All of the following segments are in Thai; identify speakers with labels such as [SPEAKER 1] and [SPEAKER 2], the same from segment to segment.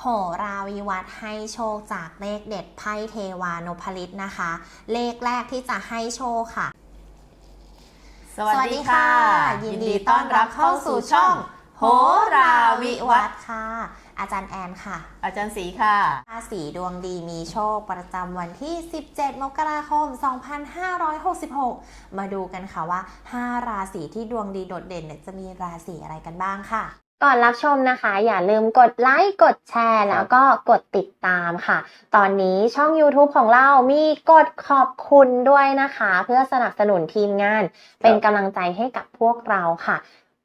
[SPEAKER 1] โหราวิวัฒน์ให้โชคจากเลขเด็ดไพ่เทวานพลิตนะคะ เลขแรกที่จะให้โชคค่ะ
[SPEAKER 2] สวัสดีค่ะ
[SPEAKER 1] ยินดีต้อนรับเข้าสู่ช่อง
[SPEAKER 2] โหราวิวัฒน์
[SPEAKER 1] ค่ะ อาจารย์แอนค่ะ
[SPEAKER 2] อาจารย์สีค่ะ
[SPEAKER 1] ราศีดวงดีมีโชคประจำวันที่ 17 มกราคม 2566 มาดูกันค่ะว่า 5 ราศีที่ดวงดีโดดเด่นเนี่ยจะมีราศีอะไรกันบ้างค่ะ ก่อนรับชมนะคะ อย่าลืมกดไลค์กดแชร์ แล้วก็กดติดตามค่ะ ตอนนี้ช่อง YouTube ของเรามีกดขอบคุณด้วยนะคะ เพื่อสนับสนุนทีมงาน เป็นกำลังใจให้กับพวกเราค่ะ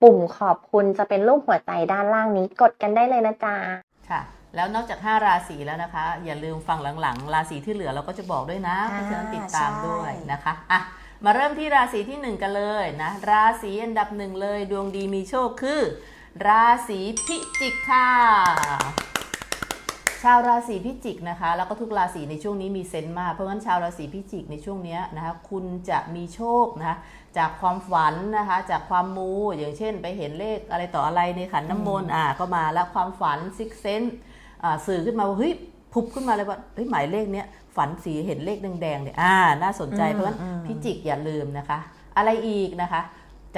[SPEAKER 1] ปุ่มขอบคุณจะเป็นรูปหัวใจด้านล่างนี้กดกันได้เลยนะจ๊ะ
[SPEAKER 2] ค่ะ แล้วนอกจาก 5 ราศีแล้วนะคะ อย่าลืมฟังหลังๆ ราศีที่เหลือเราก็จะบอกด้วยนะเพ
[SPEAKER 1] อ่า
[SPEAKER 2] ราะฉะนั้นติดตาม
[SPEAKER 1] ใช่
[SPEAKER 2] ด้วยนะคะอะมาเริ่มที่ราศีที่ 1 กันเลยนะ ราศีอันดับหนึ่งเลย ดวงดีมีโชคคือ ราศีพิจิกค่ะ ชาวราศีพิจิกนะคะ แล้วก็ทุกราศีในช่วงนี้มีเซนต์มากเพราะงั้นชาวราศีพิจิกในช่วงเนี้ยนะคะคุณจะมีโชคนะคะจากความฝันนะคะจากความมูอย่างเช่น ไปเห็นเลขอะไรต่ออะไรในขันน้ำมนต์อ่าก็มาแล้วความฝันซิกเซนสื่อขึ้นมาว่าเฮ้ยพุบขึ้นมาเลยว่าเฮ้ยหมายเลขเนี้ยฝันสีเห็นเลขแดงๆเนี่ยอ่าน่าสนใจ
[SPEAKER 1] อืม
[SPEAKER 2] เพราะฉะนั้น
[SPEAKER 1] อืม
[SPEAKER 2] พิจิกอย่าลืมนะคะ อะไรอีกนะคะ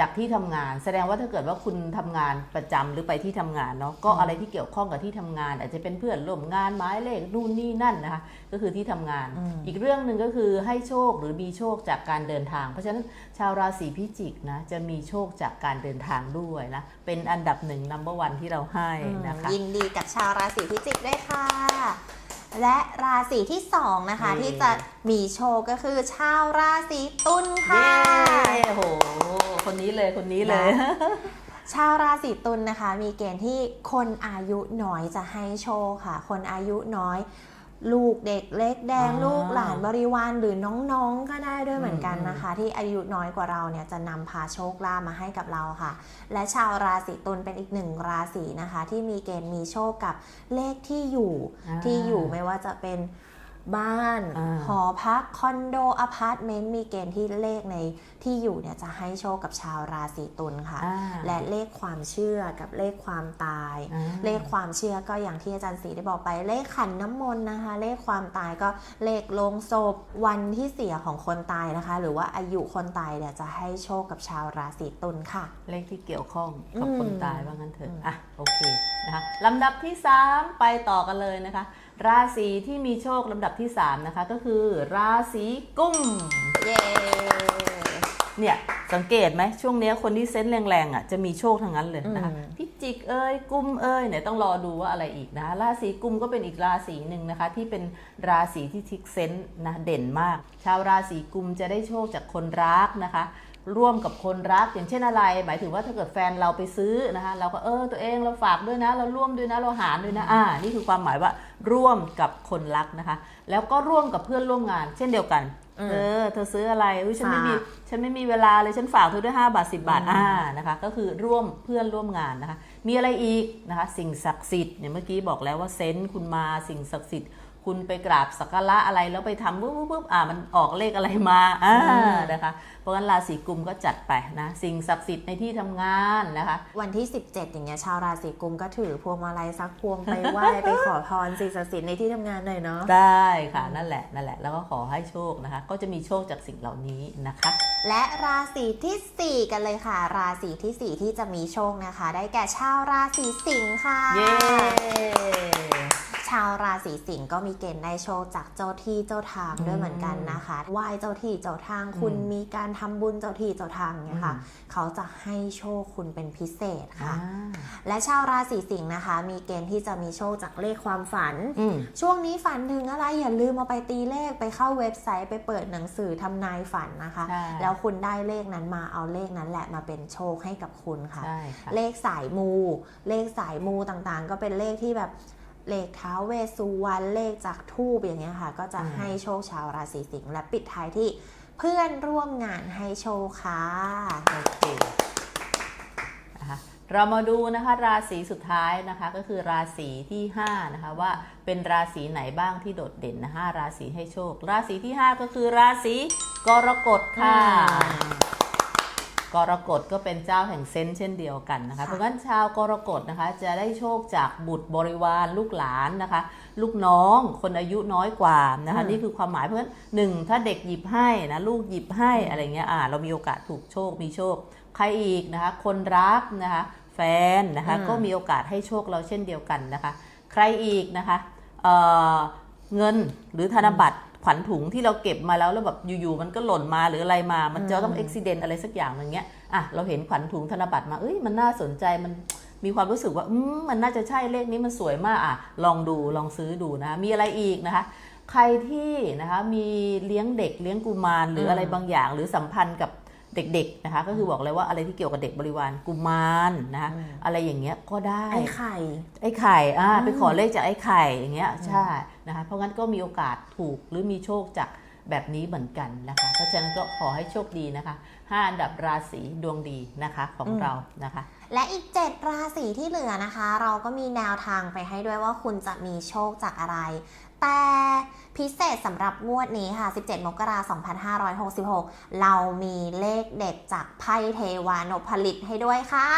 [SPEAKER 2] จากที่ทำงาน แสดงว่าถ้าเกิดว่าคุณทำงานประจำหรือไปที่ทำงานเนาะก็อะไรที่เกี่ยวข้องกับที่ทำงาน อาจจะเป็นเพื่อนร่วมงานหมายเลขนู่นนี่นั่นนะคะก็คือที่ทำงาน
[SPEAKER 1] อืม
[SPEAKER 2] อีกเรื่องหนึ่งก็คือให้โชคหรือมีโชคจากการเดินทาง เพราะฉะนั้นชาวราศีพิจิกนะจะมีโชคจากการเดินทางด้วยนะเป็นอันดับหนึ่งนัมเบอร์วันที่เราให้นะคะ
[SPEAKER 1] ยินดีกับชาวราศีพิจิกด้วยค่ะ และราศีที่สองนะคะ
[SPEAKER 2] เย้
[SPEAKER 1] ที่จะมีโชคก็คือชาวราศีตุลค่ะ
[SPEAKER 2] เย้โห คนนี้เลยคนนี้เลย
[SPEAKER 1] ชาวราศีตุลนะคะ มีเกณฑ์ที่คนอายุน้อยจะให้โชคค่ะ คนอายุน้อย ลูกเด็กเล็กแดง
[SPEAKER 2] อ่า
[SPEAKER 1] ลูกหลานบริวารหรือน้องๆก็ได้ด้วยเหมือนกัน
[SPEAKER 2] อืม
[SPEAKER 1] นะคะ ที่อายุน้อยกว่าเราเนี่ยจะนำพาโชคลาภมาให้กับเราค่ะ และชาวราศีตุลเป็นอีกหนึ่งราศีนะคะ ที่มีเกณฑ์มีโชคกับเลขที่อยู่
[SPEAKER 2] อ่า
[SPEAKER 1] ที่อยู่ไม่ว่าจะเป็น บ้าน
[SPEAKER 2] อ่า
[SPEAKER 1] หอพัก คอนโดอพาร์ตเมนต์มีเกณฑ์ที่เลขในที่อยู่เนี่ยจะให้โชคกับชาวราศีตุลค่ะ
[SPEAKER 2] อ่า
[SPEAKER 1] และเลขความเชื่อกับเลขความตาย
[SPEAKER 2] อ่า
[SPEAKER 1] เลขความเชื่อก็อย่างที่อาจารย์ศรีได้บอกไป เลขขันน้ำมนต์นะคะ เลขความตายก็เลขลงศพวันที่เสียของคนตายนะคะ หรือว่าอายุคนตายเนี่ยจะให้โชคกับชาวราศีตุลค่ะ
[SPEAKER 2] เลขที่เกี่ยวข้องกับ
[SPEAKER 1] อืม
[SPEAKER 2] คนตายว่างั้นเถ
[SPEAKER 1] อื
[SPEAKER 2] อะ
[SPEAKER 1] ม
[SPEAKER 2] อะโอเคนะคะลำดับที่ 3 ไปต่อกันเลยนะคะ ราศีที่มีโชคลำดับที่ 3 นะคะ ก็คือ ราศีกุม
[SPEAKER 1] เย้
[SPEAKER 2] เนี่ยสังเกตไหมช่วงเนี้ยคนที่เซนส์แรงๆอะจะมีโชคทั้งนั้นเลยนะคะ
[SPEAKER 1] อืม
[SPEAKER 2] พิจิกเอ้ยกุมเอ้ยเนี่ยต้องรอดูว่าอะไรอีกนะคะราศีกุมก็เป็นอีกราศีหนึ่งนะคะ ที่เป็นราศีที่ทิกเซนส์นะเด่นมาก ชาวราศีกุมจะได้โชคจากคนรักนะคะ ร่วมกับคนรักอย่างเช่นอะไร หมายถึงว่าถ้าเกิดแฟนเราไปซื้อนะคะเราก็เออตัวเองเราฝากด้วยนะ เราร่วมด้วยนะเราหารด้วยนะอ่านี่คือความหมายว่าร่วมกับคนรักนะคะ แล้วก็ร่วมกับเพื่อนร่วมงาน เช่นเดียวกัน
[SPEAKER 1] อืม
[SPEAKER 2] เออเธอซื้ออะไรอุ๊ยฉันไม่มี
[SPEAKER 1] ฝาก
[SPEAKER 2] ฉันไม่มีเวลาเลยฉันฝากเธอด้วย5บาท10 บาท
[SPEAKER 1] อืม
[SPEAKER 2] อ่านะคะ ก็คือร่วมเพื่อนร่วมงานนะคะ มีอะไรอีกนะคะ สิ่งศักดิ์สิทธิ์เนี่ยเมื่อกี้บอกแล้วว่าเซนส์คุณมาสิ่งศักดิ์สิทธิ์ คุณไปกราบสักการะอะไรแล้วไปทำปุ๊บปุ๊บปุ๊บอ่ามันออกเลขอะไรมาอ่า
[SPEAKER 1] อืม
[SPEAKER 2] นะคะ เพราะงั้นราศีกุมก็จัดไปนะสิ่งศักดิ์สิทธิ์ในที่ทำงานนะคะ
[SPEAKER 1] วันที่ 17 อย่างเงี้ยชาวราศีกุมก็ถือพวงมาลัยสักพวงไปไหว้ ไปขอพรสิ่งศักดิ์สิทธิ์ในที่ทำงานหน่อยเนาะ
[SPEAKER 2] ได้ค่ะนั่นแหละนั่นแหละแล้วก็ขอให้โชคนะคะ ก็จะมีโชคจากสิ่งเหล่านี้นะคะ
[SPEAKER 1] และราศีทีสี่ 4 กันเลยค่ะ ราศีทีสี่ 4 ที่จะมีโชคนะคะ ได้แก่ชาวราศีสิงค์ค่ะ
[SPEAKER 2] เย้
[SPEAKER 1] ชาวราศีสิงห์ก็มีเกณฑ์ได้โชคจากเจ้าที่เจ้าทางด้วยเหมือนกันนะคะไหว้เจ้าที่เจ้าทางคุณ
[SPEAKER 2] อืม
[SPEAKER 1] มีการทำบุญเจ้าที่เจ้าทางเนี่ยค่ะ
[SPEAKER 2] อืม
[SPEAKER 1] เขาจะให้โชคคุณเป็นพิเศษ
[SPEAKER 2] อ่า
[SPEAKER 1] ค่ะ และชาวราศีสิงห์นะคะ มีเกณฑ์ที่จะมีโชคจากเลขความฝัน
[SPEAKER 2] อืม
[SPEAKER 1] ช่วงนี้ฝันถึงอะไรอย่าลืมเอาไปตีเลขไปเข้าเว็บไซต์ไปเปิดหนังสือทำนายฝันนะคะ
[SPEAKER 2] ใช่
[SPEAKER 1] แล้วคุณได้เลขนั้นมาเอาเลขนั้นแหละมาเป็นโชคให้กับคุณค่ะ
[SPEAKER 2] ใช่ค่ะ
[SPEAKER 1] เลขสายมู เลขสายมูต่างๆ ก็เป็นเลขที่แบบ เลขท้าวเวสสุวรรณเลขจากทูบอย่างเงี้ยค่ะ ก็จะ
[SPEAKER 2] อืม
[SPEAKER 1] ให้โชคชาวราศีสิงห์และปิดท้ายที่เพื่อนร่วมงานให้โชคค่ะ
[SPEAKER 2] โอเคนะคะเรามาดูนะคะราศีสุดท้ายนะคะก็คือราศีที่5นะคะว่าเป็นราศีไหนบ้างที่โดดเด่นนะคะราศีให้โชค ราศีที่ 5 ก็คือราศีกรกฎค่ะ กรกฎก็เป็นเจ้าแห่งเซนส์เช่นเดียวกันนะคะ
[SPEAKER 1] ค่ะ
[SPEAKER 2] เพราะงั้นชาวกรกฎนะคะจะได้โชคจากบุตรบริวารลูกหลานนะคะ ลูกน้องคนอายุน้อยกว่านะคะ
[SPEAKER 1] อืม
[SPEAKER 2] นี่คือความหมายเพราะฉะนั้นหนึ่งถ้าเด็กหยิบให้นะลูกหยิบให้อะไรเงี้ยอ่าเรามีโอกาสถูกโชคมีโชค ใครอีกนะคะคนรักนะคะแฟนนะคะ
[SPEAKER 1] อืม
[SPEAKER 2] ก็มีโอกาสให้โชคเราเช่นเดียวกันนะคะ ใครอีกนะคะเอ่อเงินหรือธนบัตร ขวัญถุงที่เราเก็บมาแล้วแล้วแบบอยู่ๆมันก็หล่นมาหรืออะไรมา มันจะต้องอุบิเหตุอะไรสักอย่างอย่างเงี้ยอะเราเห็นขวัญถุงธนบัตรมาเอ้ยมันน่าสนใจมันมีความรู้สึกว่าอืมมันน่าจะใช่เลขนี้มันสวยมากอะลองดูลองซื้อดูนะ มีอะไรอีกนะคะ ใครที่นะคะมีเลี้ยงเด็กเลี้ยงกุมารหรืออะไรบางอย่าง หรือสัมพันธ์กับ เด็กๆนะคะ ก็คือบอกเลยว่าอะไรที่เกี่ยวกับเด็กบริวารกุมารนะคะอะไรอย่างเงี้ยก็ได้
[SPEAKER 1] ไอ้ไข่
[SPEAKER 2] ไอ้ไข่อ่า
[SPEAKER 1] อืม
[SPEAKER 2] ไปขอเลขจากไอ้ไข่อย่างเงี้ยใช่นะคะเพราะงั้นก็มีโอกาสถูกหรือมีโชคจาก แบบนี้เหมือนกันนะคะ เพราะฉะนั้นก็ขอให้โชคดีนะคะห้าอันดับราศีดวงดีนะคะของเรานะคะ
[SPEAKER 1] และอีก 7 ราศีที่เหลือนะคะ เราก็มีแนวทางไปให้ด้วยว่าคุณจะมีโชคจากอะไร แต่พิเศษสำหรับงวดนี้ค่ะ 17 มกราคม 2566 เรามีเลขเด็ดจากไพ่เทวานพลิตให้ด้วยค่ะ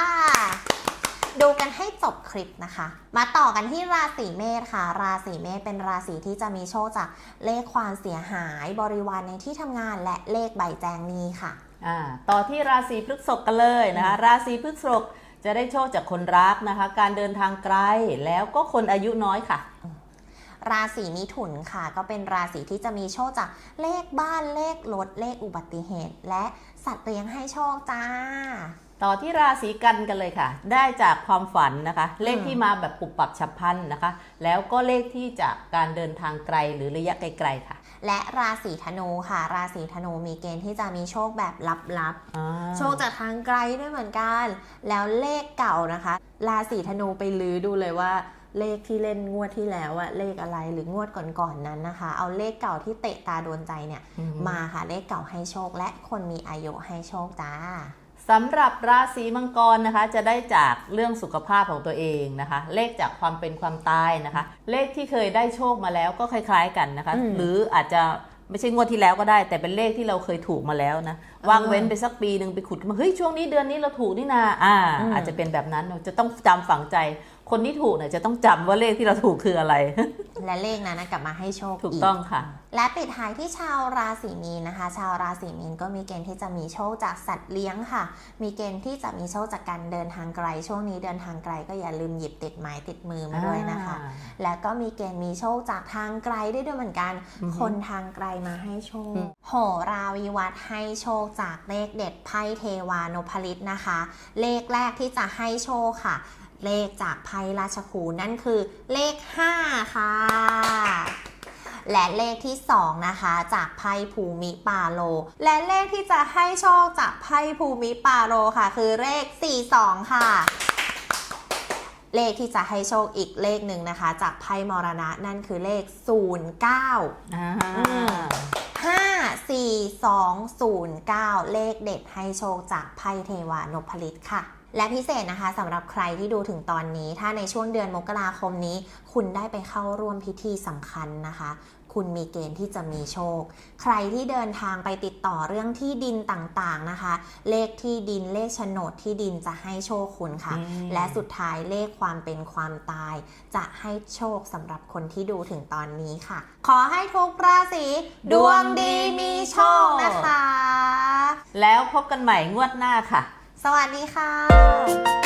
[SPEAKER 1] ดูกันให้จบคลิปนะคะ มาต่อกันที่ราศีเมษค่ะ ราศีเมษเป็นราศีที่จะมีโชคจากเลขความเสียหายบริวารในที่ทำงานและเลขใบแจงหนี้ค่ะ
[SPEAKER 2] อ่าต่อที่ราศีพฤษภกันเลยนะคะ ราศีพฤษภจะได้โชคจากคนรักนะคะ การเดินทางไกลแล้วก็คนอายุน้อยค่ะ
[SPEAKER 1] ราศีมิถุนค่ะ ก็เป็นราศีที่จะมีโชคจากเลขบ้านเลขรถเลขอุบัติเหตุ และสัตว์เลี้ยงให้โชคจ้า
[SPEAKER 2] ต่อที่ราศีกันกันเลยค่ะ ได้จากความฝันนะคะ เลข
[SPEAKER 1] อืม
[SPEAKER 2] ที่มาแบบปุบปับฉับพลันนะคะ แล้วก็เลขที่จากการเดินทางไกลหรือระยะไกลๆค่ะ
[SPEAKER 1] และราศีธนูค่ะ ราศีธนูมีเกณฑ์ที่จะมีโชคแบบลับ
[SPEAKER 2] อ่า
[SPEAKER 1] ๆโชคจากทางไกลด้วยเหมือนกัน แล้วเลขเก่านะคะ ราศีธนูไปลือดูเลยว่าเลขที่เล่นงวดที่แล้วอะเลขอะไรหรืองวดก่อนๆนั้นนะคะ เอาเลขเก่าที่เตะตาโดนใจเนี่ย
[SPEAKER 2] อืม
[SPEAKER 1] มาค่ะเลขเก่าให้โชคและคนมีอายุให้โชคจ้า
[SPEAKER 2] สำหรับราศีมังกรนะคะ จะได้จากเรื่องสุขภาพของตัวเองนะคะ เลขจากความเป็นความตายนะคะ เลขที่เคยได้โชคมาแล้วก็คล้าย ๆกันนะคะ
[SPEAKER 1] อืม
[SPEAKER 2] หรืออาจจะไม่ใช่งวดที่แล้วก็ได้ แต่เป็นเลขที่เราเคยถูกมาแล้วนะว่างเว้นไปสักปีหนึ่งไปขุดมาเฮ้ยช่วงนี้เดือนนี้เราถูกนี่นาอ่า
[SPEAKER 1] อืม
[SPEAKER 2] อาจจะเป็นแบบนั้นเราจะต้องจำฝังใจ คนที่ถูกเนี่ยจะต้องจำว่าเลขที่เราถูกคืออะไร
[SPEAKER 1] และเลขนั้นนะกลับมาให้โชค
[SPEAKER 2] ถูก
[SPEAKER 1] อีก
[SPEAKER 2] ต้องค่ะ
[SPEAKER 1] และปิดท้ายที่ชาวราศีมีนนะคะ ชาวราศีมีนก็มีเกณฑ์ที่จะมีโชคจากสัตว์เลี้ยงค่ะ มีเกณฑ์ที่จะมีโชคจากการเดินทางไกล ช่วงนี้เดินทางไกลก็อย่าลืมหยิบติดไม้ติดมือมาด้วยนะคะ และก็มีเกณฑ์มีโชคจากทางไกลได้ด้วยเหมือนกัน
[SPEAKER 2] อือฮึ
[SPEAKER 1] คนทางไกลมาให้โชค
[SPEAKER 2] อืม
[SPEAKER 1] โหราวิวัฒน์ให้โชคจากเลขเด็ดไพ่เทวานพลิตนะคะ เลขแรกที่จะให้โชคค่ะ เลขจากไพ่ราชครูนั่นคือเลข 5 ค่ะ และเลขที่ 2 นะคะ จากไพ่ภูมิปาโล และเลขที่จะให้โชคจากไพ่ภูมิปาโลค่ะ คือเลข 42 ค่ะ เลขที่จะให้โชคอีกเลขหนึ่งนะคะ จากไพ่มรณะนั่นคือเลข 09
[SPEAKER 2] อ่า
[SPEAKER 1] อืม5 4 2 0 9 เลขเด็ดให้โชคจากไพ่เทวานพลิตค่ะ และพิเศษนะคะสำหรับใครที่ดูถึงตอนนี้ ถ้าในช่วงเดือนมกราคมนี้ คุณได้ไปเข้าร่วมพิธีสำคัญนะคะ คุณมีเกณฑ์ที่จะมีโชค ใครที่เดินทางไปติดต่อเรื่องที่ดินต่างๆนะคะ เลขที่ดินเลขโฉนดที่ดินจะให้โชคคุณค่ะ
[SPEAKER 2] อืม
[SPEAKER 1] และสุดท้ายเลขความเป็นความตาย จะให้โชคสำหรับคนที่ดูถึงตอนนี้ค่ะ ขอให้ทุกราศีดวงดีมีโชคนะคะ
[SPEAKER 2] แล้วพบกันใหม่งวดหน้าค่ะ
[SPEAKER 1] สวัสดีค่ะ